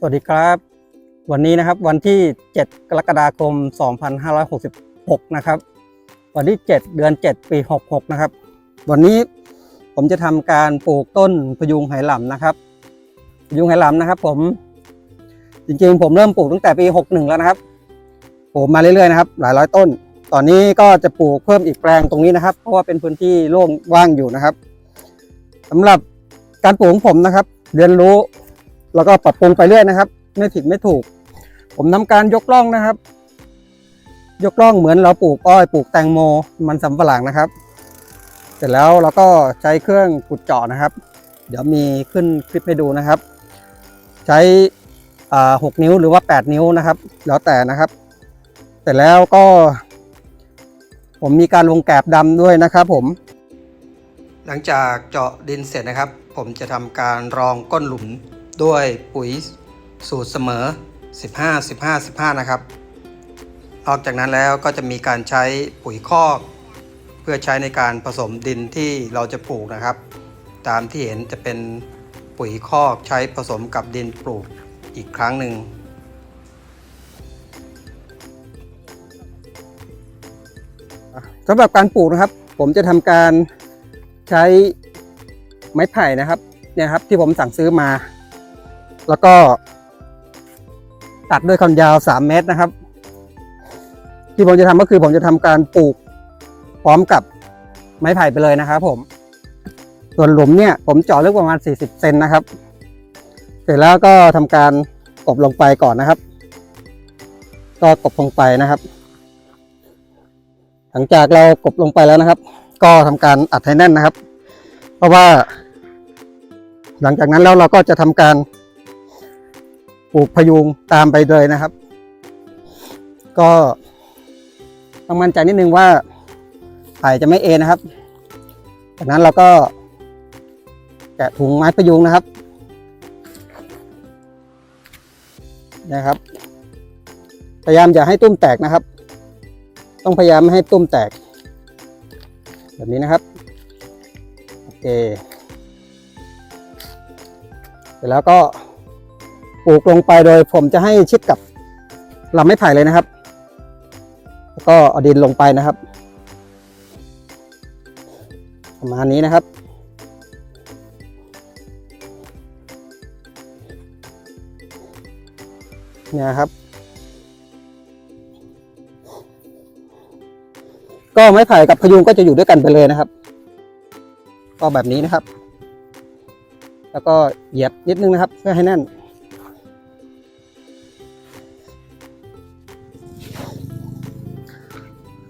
สวัสดีครับ วันนี้นะครับวันที่ 7 กรกฎาคม 2566 นะครับ วันที่ 7 เดือน 7 ปี 66 นะครับ วันนี้ผมจะทำการปลูกต้นพยุงไหหลำนะครับ พยุงไหหลำนะครับผมจริงๆ ผมเริ่มปลูกตั้งแต่ปี 61 แล้วนะครับปลูกมาเรื่อยๆนะครับ หลายร้อยต้น ตอนนี้ก็จะปลูกเพิ่มอีกแปลงตรงนี้นะครับ เพราะว่าเป็นพื้นที่โล่งว่างอยู่นะครับสำหรับการปลูกของผมนะครับ เรียนรู้ แล้วก็ปรับปรุงไปเรื่อยนะครับไม่ผิดไม่ถูก ผมทำการยกล่องนะครับ ยกล่องเหมือนเราปลูกอ้อยปลูกแตงโมมันสำปะหลังนะครับ เสร็จแล้วเราก็ใช้เครื่องขุดเจาะนะครับ เดี๋ยวมีขึ้นคลิปให้ดูนะครับ ใช้หกนิ้วหรือว่า 8 นิ้วนะครับ แล้วแต่นะครับเสร็จแล้วก็ ผมมีการลงแกบดำด้วยนะครับ ผม หลังจากเจาะดินเสร็จนะครับ ผมจะทำการรองก้นหลุม ด้วยปุ๋ยสูตรเสมอ 15 15 15 นะครับ นอกจากนั้นแล้วก็จะมีการใช้ปุ๋ยคอก เพื่อใช้ในการผสมดินที่เราจะปลูกนะครับ ตามที่เห็นจะเป็นปุ๋ยคอกใช้ผสมกับดินปลูกอีกครั้งหนึ่งสำหรับการปลูกนะครับ ผมจะทำการใช้ไม้ไผ่นะครับเนี่ยครับที่ผมสั่งซื้อมา แล้วก็ ตัดด้วยความยาว 3 เมตรนะครับ ที่ผมจะทำก็คือผมจะทำการปลูกพร้อมกับไม้ไผ่ไปเลยนะครับผม ส่วนหลุมเนี่ย ผมเจาะลึกประมาณ 40 เซนนะครับ เสร็จแล้วก็ทำการกบลงไปก่อนนะครับ ก็กบลงไปนะครับ หลังจากเรากบลงไปแล้วนะครับ ก็ทำการอัดให้แน่นนะครับ เพราะว่า หลังจากนั้นแล้วเราก็จะทำการ ปลูกพยุงตามไปเลยนะครับ ก็ต้องมั่นใจนิดนึงว่าไผ่จะไม่เอ็นนะครับ จากนั้นเราก็แกะถุงไม้พยุงนะครับนะครับ พยายามอย่าให้ตุ้มแตกนะครับ ต้องพยายามไม่ให้ตุ้มแตก แบบนี้นะครับโอเคเสร็จแล้วก็ ปลูกลงไปโดยผมจะให้ชิดกับลำไม้ไผ่เลยนะครับ แล้วก็เอาดินลงไปนะครับ ประมาณนี้นะครับ เนี่ยครับ ก็ไม้ไผ่กับพยุงก็จะอยู่ด้วยกันไปเลยนะครับ ก็แบบนี้นะครับ แล้วก็เหยียบนิดนึงนะครับ เพื่อให้แน่น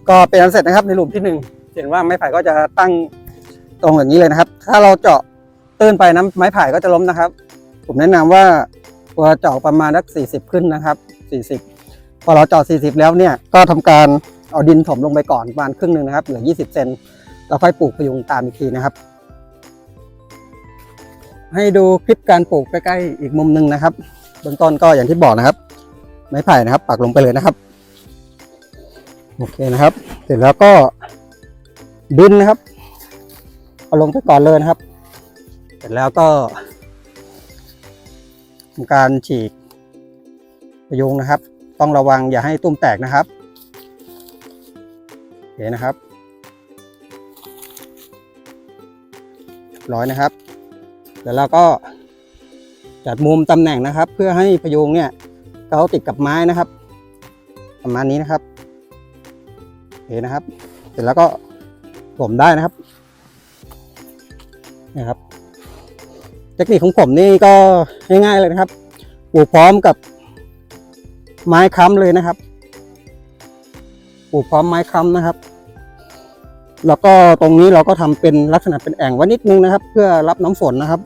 ก็เป็นอันเสร็จนะครับในหลุมที่หนึ่งเห็นว่าไม้ไผ่ก็จะตั้งตรงอย่างนี้เลยนะครับ ถ้าเราเจาะตื้นไปน้ำไม้ไผ่ก็จะล้มนะครับ ผมแนะนำว่าตัวเจาะประมาณสักสี่สิบขึ้นนะครับสี่สิบพอเราเจาะสี่สิบแล้วเนี่ยก็ทำการเอาดินถมลงไปก่อนประมาณครึ่งหนึ่งนะครับเหลือยี่สิบเซนแล้วค่อยปลูกพยุงตามอีกทีนะครับ ให้ดูคลิปการปลูกใกล้ๆอีกมุมหนึ่งนะครับเบื้องต้นก็อย่างที่บอกนะครับ ไม้ไผ่นะครับ ปักลงไปเลยนะครับ โอเคนะครับ เสร็จแล้วก็ดินนะครับ เอาลงไปก่อนเลยนะครับ เสร็จแล้วก็ทำการฉีกพยุงนะครับ ต้องระวังอย่าให้ตุ้มแตกนะครับโอเคนะครับร้อยนะครับ เดี๋ยวเราก็จัดมุมตำแหน่งนะครับ เพื่อให้พยุงเนี่ยเขาติดกับไม้นะครับ ประมาณนี้นะครับ เคนะครับ เสร็จแล้วก็ผมได้นะครับนะครับ เทคนิคของผมนี่ก็ง่ายๆเลยนะครับปลูกพร้อมกับไม้ค้ำเลยนะครับปลูกพร้อมไม้ค้ำนะครับ แล้วก็ตรงนี้เราก็ทำเป็นลักษณะเป็นแอ่งไว้นิดนึงนะครับ เพื่อรับน้ำฝนนะครับ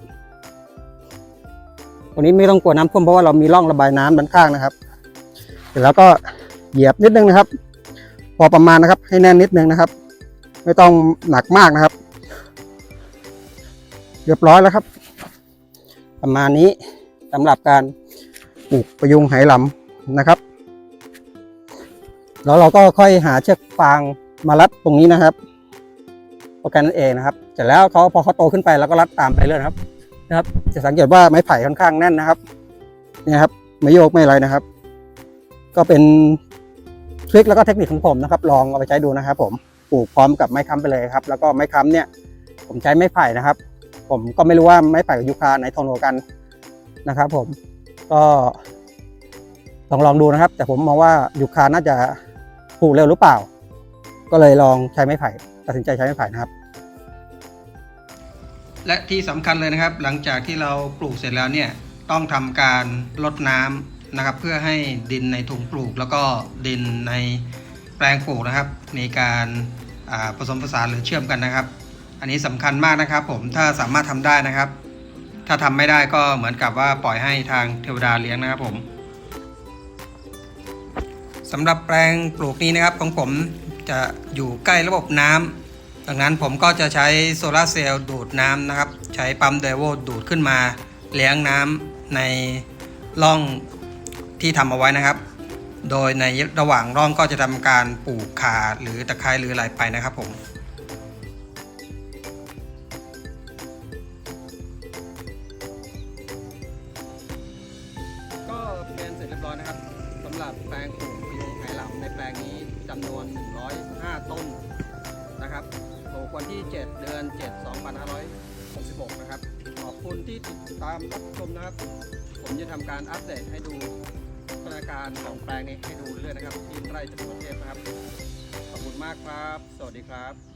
ตรงนี้ไม่ต้องกลัวน้ำท่วมเพราะว่าเรามีร่องระบายน้ำด้านข้างนะครับ เสร็จแล้วก็เหยียบนิดนึงนะครับ อประมาณนะครับ ให้แน่นนิดนึงนะครับ ไม่ต้องหนักมากนะครับ เรียบร้อยแล้วครับ ประมาณนี้สำหรับการปลูกประยุงไหหลำนะครับ แล้วเราก็ค่อยหาเชือกฟางมารัดตรงนี้นะครับโปรแกรมนั่นเองนะครับ เสร็จแล้วเขาพอเขาโตขึ้นไปแล้วก็รัดตามไปเลยนะครับ นะครับ จะสังเกตว่าไม้ไผ่ค่อนข้างแน่นนะครับ เนี่ยครับ ไม่โยกไม่อะไรนะครับ ก็เป็น ทริคแล้วก็เทคนิคของผมนะครับ ลองเอาไปใช้ดูนะครับ ผมปลูกพร้อมกับไม้ค้ำไปเลยครับ แล้วก็ไม้ค้ำเนี่ย ผมใช้ไม้ไผ่นะครับ ผมก็ไม่รู้ว่าไม้ไผ่กับยูคาไหนทนกว่ากันนะครับ ผมก็ลองลองดูนะครับ แต่ผมมองว่ายูคาน่าจะปลูกเร็วหรือเปล่า ก็เลยลองใช้ไม้ไผ่ตัดสินใจใช้ไม้ไผ่นะครับ และที่สำคัญเลยนะครับ หลังจากที่เราปลูกเสร็จแล้วเนี่ยต้องทำการรดน้ำ นะครับ เพื่อให้ดินในถุงปลูก แล้วก็ดินในแปลงปลูกนะครับ มีการาผสมผสานหรือเชื่อมกันนะครับ อันนี้สำคัญมากนะครับ ผมถ้าสามารถทำได้นะครับ ถ้าทำไม่ได้ก็เหมือนกับว่าปล่อยให้ทางเทวดาเลี้ยงนะครับผมสำหรับแปลงปลูกนี้นะครับของผมจะอยู่ใกล้ระบบน้ำดังนั้นผมก็จะใช้โซลาร์เซลล์ดูดน้ำนะครับ ใช้ปั๊มเดโวดูดขึ้นมาเลี้ยงน้ำในร่อง ที่ทำเอาไว้นะครับ โดยในระหว่างร่องก็จะทำการปลูกขาหรือตะไคร้หรืออะไรไปนะครับผมก็เรียนเสร็จเรียบร้อยนะครับสำหรับแปลงปลูกพยุงไหหลำในแปลงนี้จำนวน 105 ต้นนะครับปลูกวันที่ 7 เดือน 7 2566 นะครับ ขอบคุณที่ติดตามรับชมนะครับ ผมจะทำการอัปเดตให้ดู พัฒนาการของแปลงนี้ให้ดูเรื่อยนะครับ ที่ไร่จตุรเทพนะครับ ขอบคุณมากครับ สวัสดีครับ